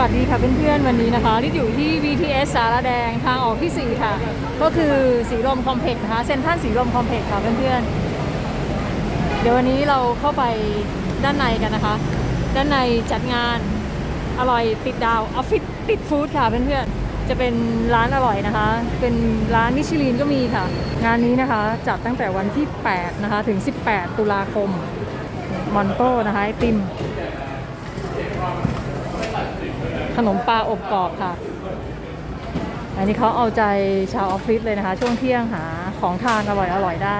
วัสดีค่ะเพื่อนๆวันนี้นะคะลิศอยู่ที่ VTS สารแดงทางออกที่ 4 ค่ะ ก็คือสีลมคอมเพล็กซ์นะคะเซ็นทรัลสีลมคอมเพล็กซ์ค่ะเพื่อนๆ เดี๋ยววันนี้เราเข้าไปด้านในกันนะคะ ด้านในจัดงานอร่อยติดดาวออฟฟิศติดฟู้ดค่ะเพื่อนๆ จะเป็นร้านอร่อยนะคะ เป็นร้านมิชลินก็มีค่ะ งานนี้นะคะจัดตั้งแต่วันที่ 8 นะคะ ถึง 18 ตุลาคมมอนโต้นะคะไอติม ขนมปลาอบกรอบค่ะ อันนี้เขาเอาใจชาวออฟฟิศเลยนะคะ ช่วงเที่ยงหาของทานอร่อยอร่อยได้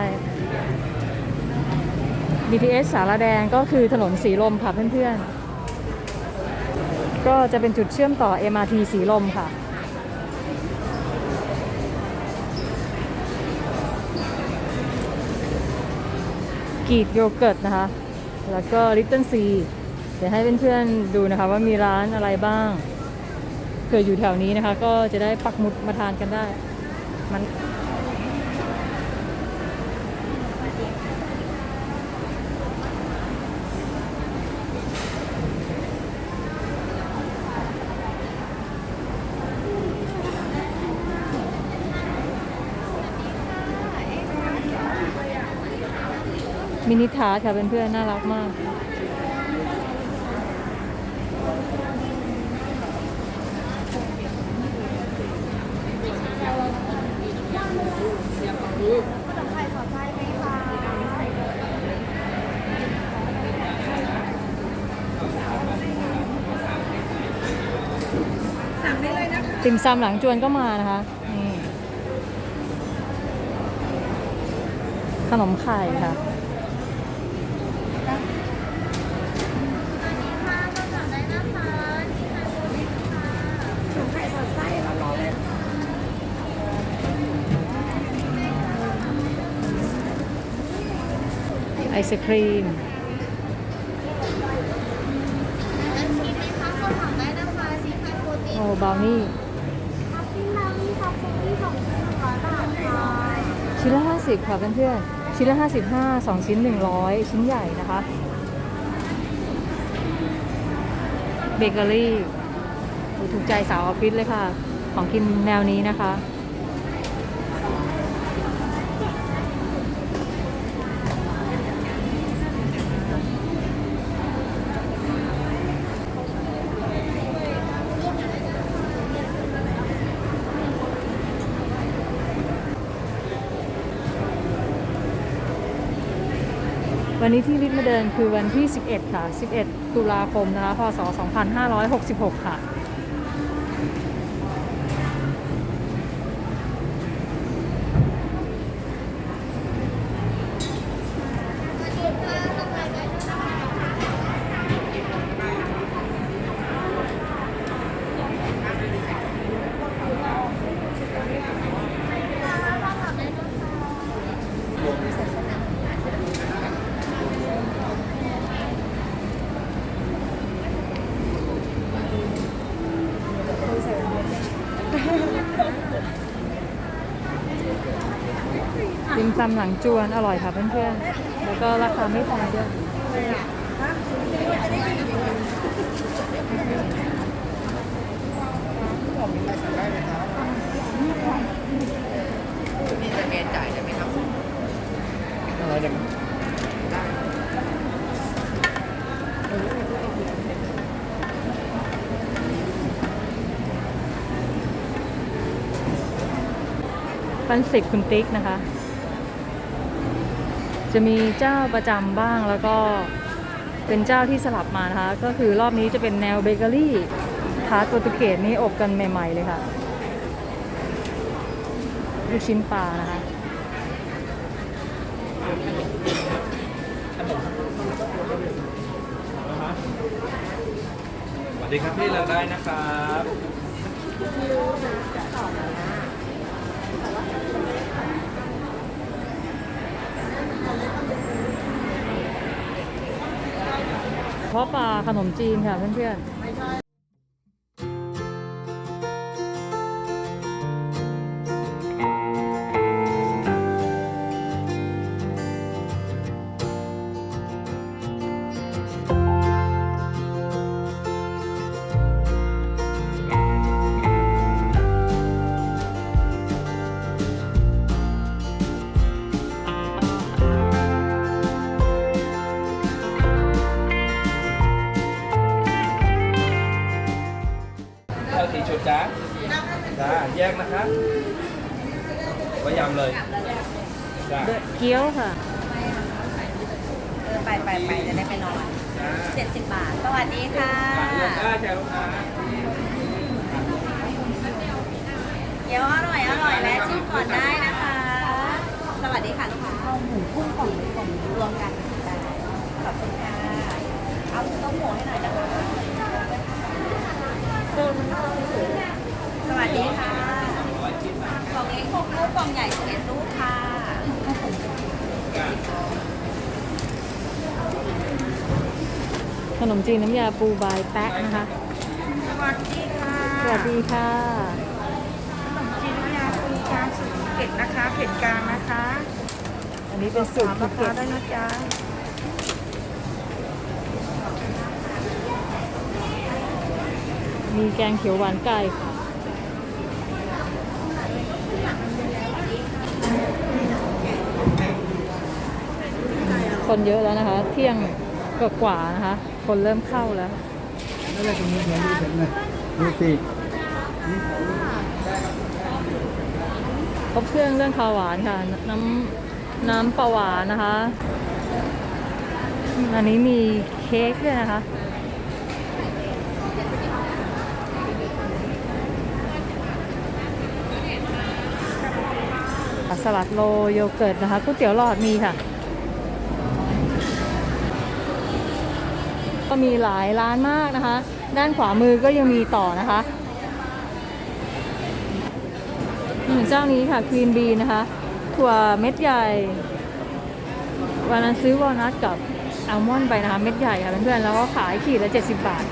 BTS สารแดงก็คือถนนสีลมค่ะเพื่อนๆ ก็จะเป็นจุดเชื่อมต่อ MRT สีลมค่ะกีดโยเกิร์ตนะคะ แล้วก็ลิตเติ้ลซี เดี๋ยวให้เพื่อนๆดูนะคะว่ามีร้านอะไรบ้าง เผื่อยู่แถวนี้นะคะ ก็จะได้ปักหมุดมาทานกันได้ มันมินิทาร์ทค่ะเพื่อนๆน่ารักมาก สั่งได้เลยนะคะ ติ่มซำหลังจวนก็มานะคะนี่ขนมไข่ค่ะ หนูไข่สอดไส้ร้อนๆเลย ไอศครีมชีสไหมคะสอบถามได้นะคะชีสไฮโปรตีนโอ้บราวนี่ทับทิมเรามีท็อปปิ้งที่สองชิ้นหนึ่งร้อยบาทค่ะชิ้นละ50ค่ะเพื่อนๆชิ้นละ55 2ชิ้น100ชิ้นใหญ่นะคะเบเกอรี่โอ้ถูกใจสาวออฟฟิศเลยค่ะ ของกินแนวนี้นะคะ วันนี้ที่ลิศมาเดินคือวันที่ 11 ค่ะ 11 ตุลาคมนะคะ พศ 2566 ค่ะ ติมซำหลังจวนอร่อยค่ะเพื่อนๆ แล้วก็ราคาไม่แพงด้วยพี่จะเมนจ่ายใช่ไหมครับปันสิบคุณติ๊กนะคะ จะมีเจ้าประจำบ้างแล้วก็เป็นเจ้าที่สลับมานะคะ ก็คือรอบนี้จะเป็นแนวเบเกอรี่ทาร์ตโปรตุเกสนี่อบกันใหม่ๆเลยค่ะลูกชิ้นปลานะคะสวัสดีครับพี่เลือกได้นะครับ เพราะปลาขนมจีนค่ะเพื่อน กี๊ยวค่ะ เออไปไปไปจะได้ไปนอนจ้าเจ็ดสิบบาท สวัสดีค่ะเลือกได้จ้าลูกค้าเดี๋ยวอร่อยอร่อยแวะชิมก่อนได้นะคะ สวัสดีค่ะลูกค้าเอาหมูกุ้งกล่องหรือกล่องรวมกันได้ขอบคุณค่ะ เอาต้มหมูให้หน่อยนะคะสวัสดีค่ะ กล่องเล็กหกลูกกล่องใหญ่สิบเอ็ดลูกค่ะ ข นมจีนน้ำยาปูบายแป๊ะนะคะ สวัสดีค่ะสวัสดีค่ะ ขนมจีนน้ำยาปูกลางสูตรภูเก็ตนะคะเผ็ดกลางนะคะอันนี้เป็นสูตรภูราเก็คาตได้นะจ๊ะมีแกงเขียวหวานไก่ค่ะ คนเยอะแล้วนะคะ เที่ยงกว่าๆนะคะ คนเริ่มเข้าแล้วนั่นแหละตรงนี้เห็นดูเห็นนะดูสิครบเครื่องเรื่องข้าวหวานค่ะ น้ำน้ำปลาหวานนะคะ อันนี้มีเค้กด้วยนะคะสลัดโลโยเกิร์ตนะคะก๋วยเตี๋ยวหลอดมีค่ะ ก็มีหลายร้านมากนะคะ ด้านขวามือก็ยังมีต่อนะคะเจ้านี้ค่ะครีมบีนะคะ ถั่วเม็ดใหญ่วันนั้นซื้อวอลนัทกับอัลมอนด์ไปนะคะ เม็ดใหญ่ค่ะเพื่อนๆแล้วก็ขายขีดละ 70 บาท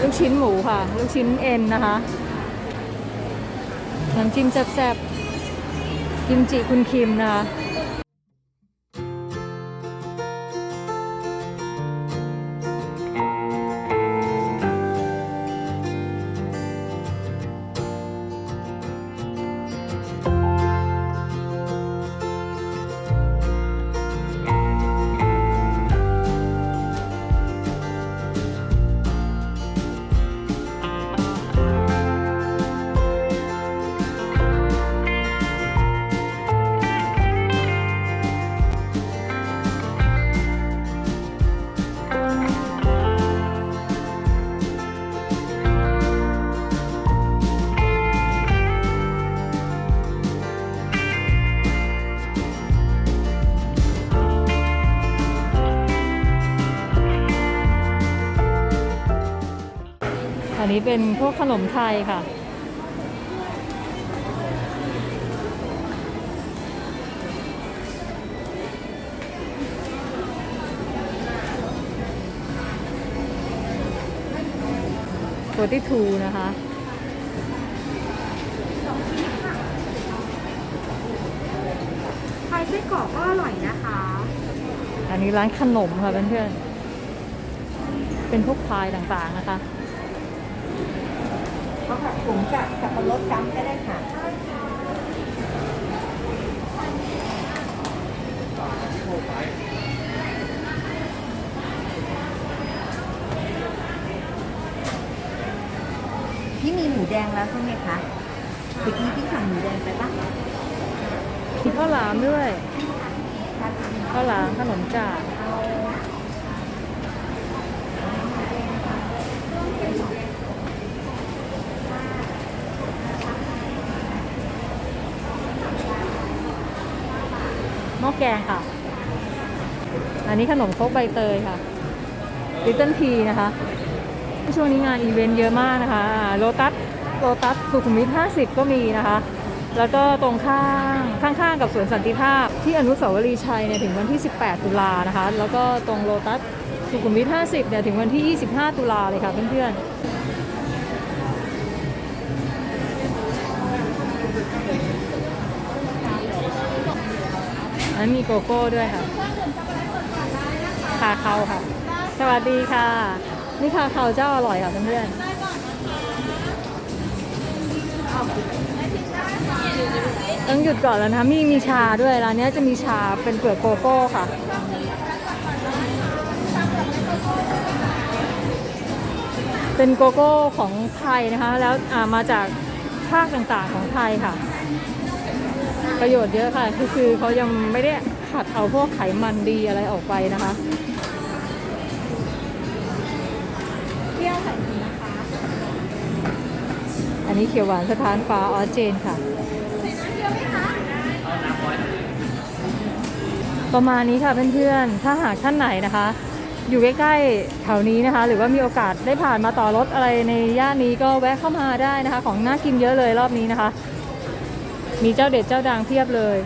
ลูกชิ้นหมูค่ะ ลูกชิ้นเอ็นนะคะน้ำจิ้มแซ่บๆกิมจิคุณคิมนะคะ อันนี้เป็นพวกขนมไทยค่ะโ o ตี้ทูนะคะไข่ไส้กรอกก็อร่อยนะคะ อันนี้ร้านขนมค่ะเพื่อนๆ เป็นพวกพายต่างๆนะคะ เขาผัดผงกับสับปะรดจ้ำก็ได้ค่ะ พี่มีหมูแดงแล้วใช่ไหมคะเมื่อกี้พี่สั่งหมูแดงไปปะมีข้าวหลามด้วย ข้าวหลามขนมจ่า หม้อแกงค่ะ อันนี้ขนมครกใบเตยค่ะลิตเติ้ลพีนะคะ ช่วงนี้งานอีเวนต์เยอะมากนะคะโลตัสโลตัสสุขุมวิท50 ก็มีนะคะ แล้วก็ตรงข้างข้างๆกับสวนสันติภาพ ที่อนุสาวรีย์ชัยเนี่ยถึงวันที่ 18 ตุลานะคะ แล้วก็ตรงโลตัสสุขุมวิท50เนี่ยถึงวันที่ 25 ตุลาเลยค่ะเพื่อนๆ อันมีโกโก้ด้วยค่ะคาเขาค่ะ สวัสดีค่ะ นี่คาเขาเจ้าอร่อยค่ะเพื่อนๆต้องหยุดก่อนแล้วนะมีมีชาด้วยร้านนี้จะมีชาเป็นเปลือกโกโก้ค่ะเป็นโกโก้ของไทยนะคะ แล้วมาจากภาคต่างๆของไทยค่ะ ประโยชน์เยอะค่ะคือคือเขายังไม่ได้ขัดเอาพวกไขมันดีอะไรออกไปนะคะเที่ยวใส่ถุงนะคะอันนี้เขียวหวานสถานฟ้าออเจนค่ะ ประมาณนี้ค่ะเพื่อนๆ ถ้าหากท่านไหนนะคะ อยู่ใกล้ๆแถวนี้นะคะ หรือว่ามีโอกาสได้ผ่านมาต่อรถอะไรในย่านนี้ก็แวะเข้ามาได้นะคะ ของน่ากินเยอะเลยรอบนี้นะคะ มีเจ้าเด็ดเจ้าดังเพียบเลย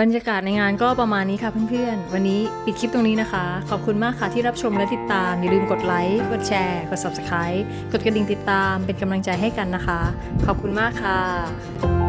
บรรยากาศในงานก็ประมาณนี้ค่ะเพื่อนๆ วันนี้ปิดคลิปตรงนี้นะคะ ขอบคุณมากค่ะที่รับชมและติดตาม อย่าลืมกดไลค์กดแชร์ กด subscribe กดกระดิ่งติดตามเป็นกำลังใจให้กันนะคะ ขอบคุณมากค่ะ